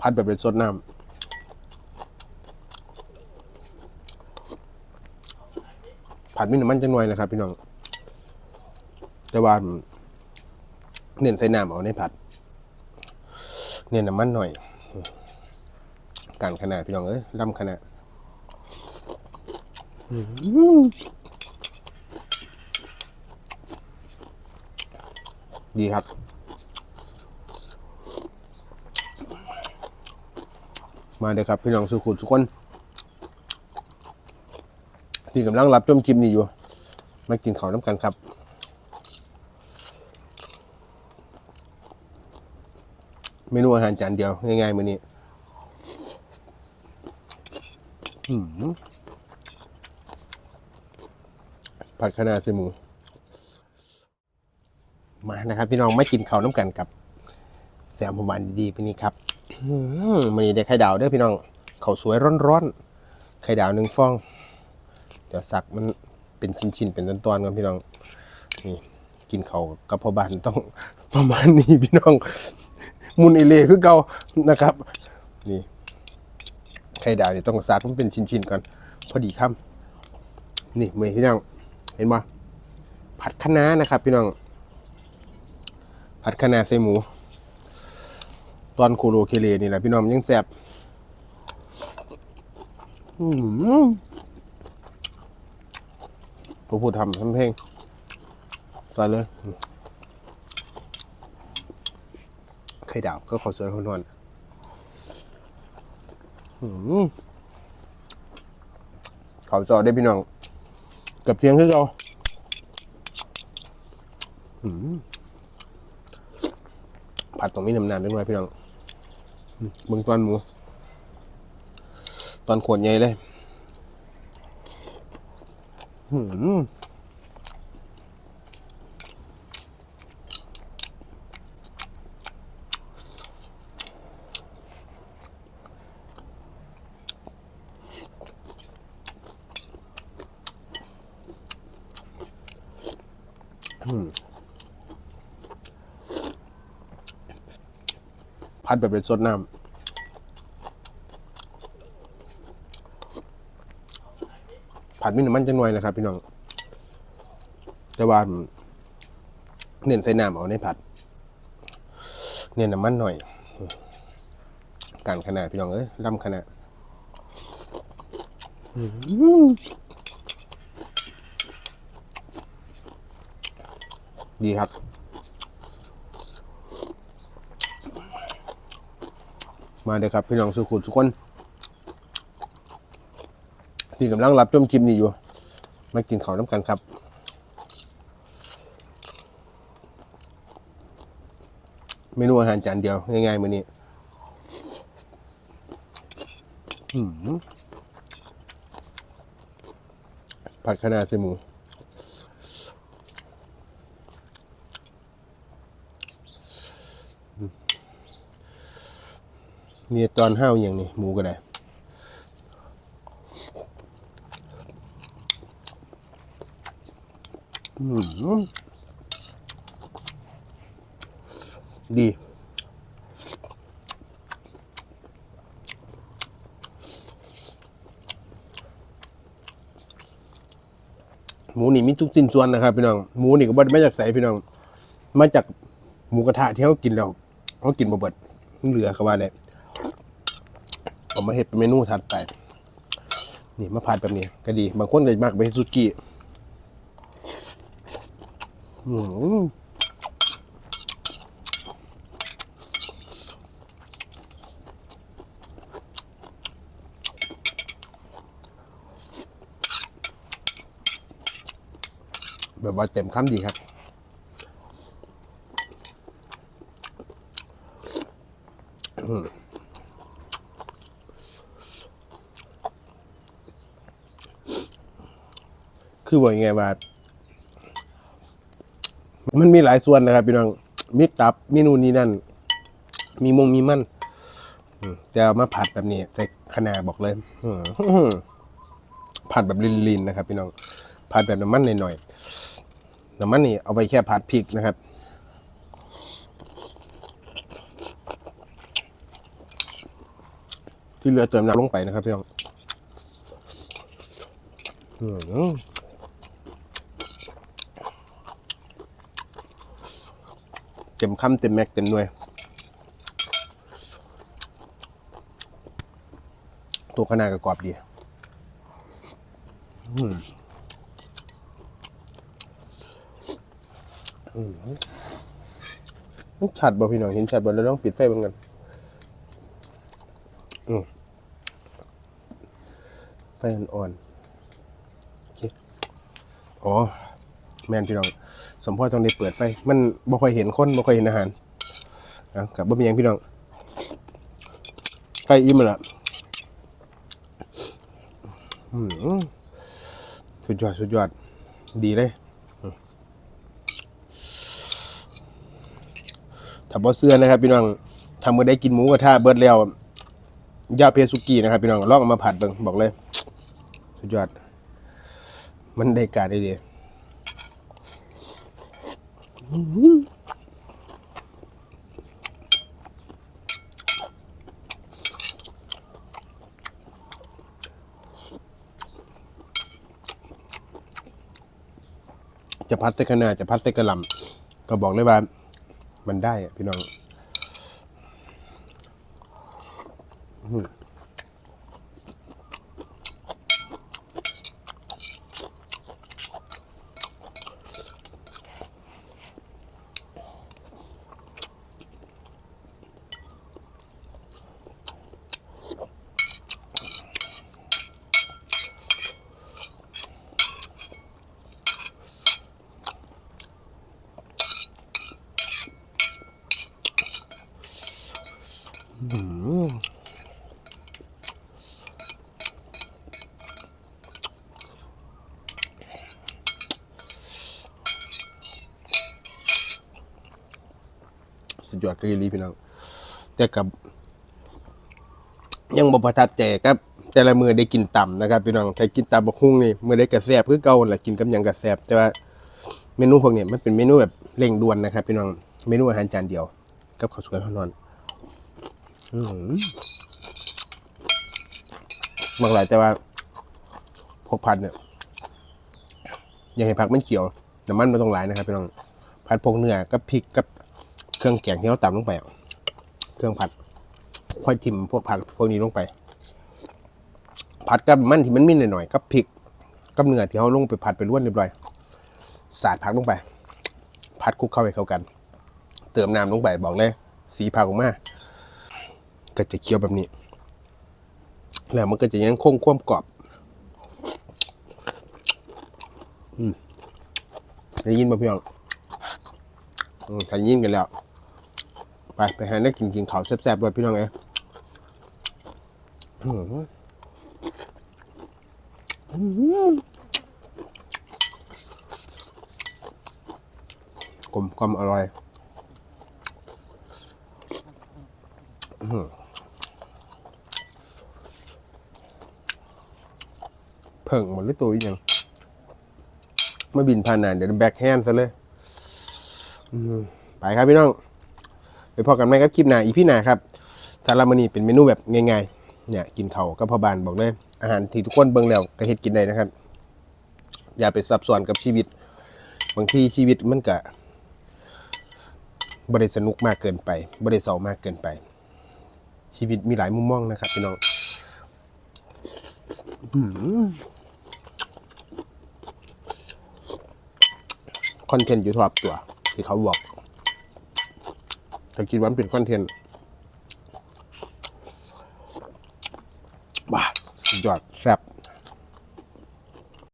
พัดแบบเป็นสดน้ำผัดมีน้ำมันจังหน่อยนะครับ พี่น้อง แต่ว่าเน้นใส่น้ำเอาในผัด เน้นน้ำมันหน่อย การขนาดพี่น้องเอ้ยลำขนาดดีครับ มาเลยครับพี่น้องสุขุมทุกคนที่กำลังรับชมคลิปนี้อยู่ มากินข้าวน้ำกันครับเมนูอาหารจานเดียว ง่ายๆมื้อนี้ผัดคะน้าใส่หมู มานะครับ พี่น้องมากินข้าวน้ำกันกับแซมผมหวานดีๆพี่นี้ครับ มันนี้ได้ไข่ดาวเด้อพี่น้องเขาสวยร้อนๆไข่ดาวหนึ่งฟอง เดี๋ยวสักมันเป็นชิ้นๆเป็นตอนๆกันพี่น้องนี่กินเขากับพ่อบ้านต้องประมาณนี้พี่น้อง มุนอิเล่คือเก่านะครับ นี่ไข่ดาวเนี่ต้องสักมันเป็นชิ้นๆก่อน พอดีคำนี่เมย์พี่น้องเห็นปะผัดคะน้านะครับ พี่น้อง ผัดคะน้าใส่หมู ตอนโคโลเคเลนี่แหละพี่น้องยังแซ่บอืมผู้พูดทำทำเพลงใส่เลยไข่ดาวก็ขอสวยคนนอนอืมเขาจอได้พี่น้องกับเทียงคือเราอืมผัดตรงนี้นำนานเป็นไงพี่น้อง เบิ่งตอนหมู ตอนขวดใหญ่เลยอืม ผัดแบบเป็นสดน้ำผัดมีน้ำมันจังหน่อยนะครับ พี่น้อง แต่ว่าเน้นใส่น้ำเอาในผัด เน้นน้ำมันหน่อย การขนาดพี่น้องเอ้ยลำขนาดดีครับ มาเลยครับ พี่น้องสุขุมทุกคน ที่กำลังรับชมคลิปนี้อยู่ มากินข้าวน้ำกันครับเมนูอาหารจานเดียว ง่ายๆมื้อนี้ผัดคะน้าใส่หมู นี่ตอนห้าวอย่างนี้หมูก็ได้ดี หมูนี่มีทุกสิ้นส่วนนะครับพี่น้อง หมูนี่ก็บ่ได้มาจากใสพี่น้อง มาจากหมูกระทะที่เขากินแล้วเขากินบ่เบิดเหลือเขาว่าได้ เอามาเฮ็ดเป็นเมนูถัดไป นี่มาผัดแบบนี้ก็ดี บางคนเลยมากไปเฮ็ดซุกี้แบบว่าเต็มคำดีครับ คือว่ายังไงว่ามันมีหลายส่วนนะครับพี่น้องมีตับมีนูนนี่นั่น มีมงมีมันจะมาผัดแบบนี้ใส่คะนาบอกเลยผัดแบบลินๆนะครับ พี่น้องผัดแบบน้ำมันหน่อยๆน้ำมันนี่เอาไว้แค่ผัดพริกนะครับที่เหลือเติมน้ำลงไปนะครับพี่น้องอืม เต็มคำเต็มแม็กเต็มหน่วย ตัวขนาดกระกรอบดีอืมอืมมันชัดบ่พี่น้องเห็นชัดบ่แล้วต้องปิดไฟเบิ่งกันอืมไฟอ่อนๆอ๋อ แม่นพี่น้อง สมพ่อต้องได้เปิดไฟ มันบ่ค่อยเห็นคนบ่ค่อยเห็นอาหารอะกับบ่มีหยังพี่น้องใกล้อิ่มแล้วล่ะสุดยอดสุดยอด ดีเลยถ้าบ่เสื้อนะครับพี่น้องทำมือได้กินหมูกระทะเบิดแล้วยาเพซุกี้นะครับพี่น้องลองเอามาผัดเบิ่งบอกเลย สุดยอด มันได้การได้ดี จะพัดใส่ขนาจะพัดใส่กระลำก็บอกเลยว่า มันได้พี่น้อง สุดยอดกะลีพี่น้อง แต่กับ ยังบ่ประทับใจครับ แต่ละมือได้กินต่ำนะครับพี่น้องถ้ากินตำบักหุ่งนี่มือได้กระแซบคือเก่าแหละกินกับหยังกระแซบแต่ว่าเมนูพวกนี้มันเป็นเมนูแบบเร่งด่วนนะครับพี่น้องเมนูอาหารจานเดียว กับข้าวสวยร้อนๆบางหลายแต่ว่าพวกผัดเนี่ยอยังให้ผักมันเขียวน้ำมันไม่ต้องหลายนะครับพี่น้องผัดพวกเนื้อกับพริกกับ เครื่องแกงที่เราตำลงไปอะเครื่องผัดค่อยจิ้มพวกผักพวกนี้ลงไป ผัดกับมันที่มันมีหน่อยๆกับพริกกับเนื้อที่เขาลงไปผัดไปล้วนเรียบร้อยสาดผักลงไป ผัดคลุกเข้าไปเข้ากัน เติมน้ำลงไปบอกเลย สีผักออกมาก็จะเคี้ยวแบบนี้ แล้วมันก็จะยังคงความกรอบอืมได้ยินป่พี่น้องอืมถ้าได้ยินกันแล้ว ไปไปหาได้กินกินเขาแซ่บๆด้วยพี่น้องเอ้ยอื้อหืออื้อหือกลมกลมอร่อยเพิ่งหมดเลยตัวอีกยังมาบินผ่านนานเดี๋ยวแบ็คแฮนซะเลยไปครับพี่น้อง ไปพอกันไหมครับคลิปหน้าอีพี่หน้าครับสารบมอนีเป็นเมนูแบบง่ายๆเนี่ยกินเขาก็พอบานบอกเลยอาหารที่ทุกคนเบิ่งแล้วก็เฮ็ดกินได้นะครับ อย่าไปซับซ้อนกับชีวิต บางทีชีวิตมันก็บริสนุกมากเกินไปบริเศร้ามากเกินไป ชีวิตมีหลายมุมมองนะครับพี่น้องคอนเทนต์อยู่รอบตัว ที่เขาบอก ถ้าคิดว่ามันเป็นคอนเทนต์ว้าสุดยอดแซ่บ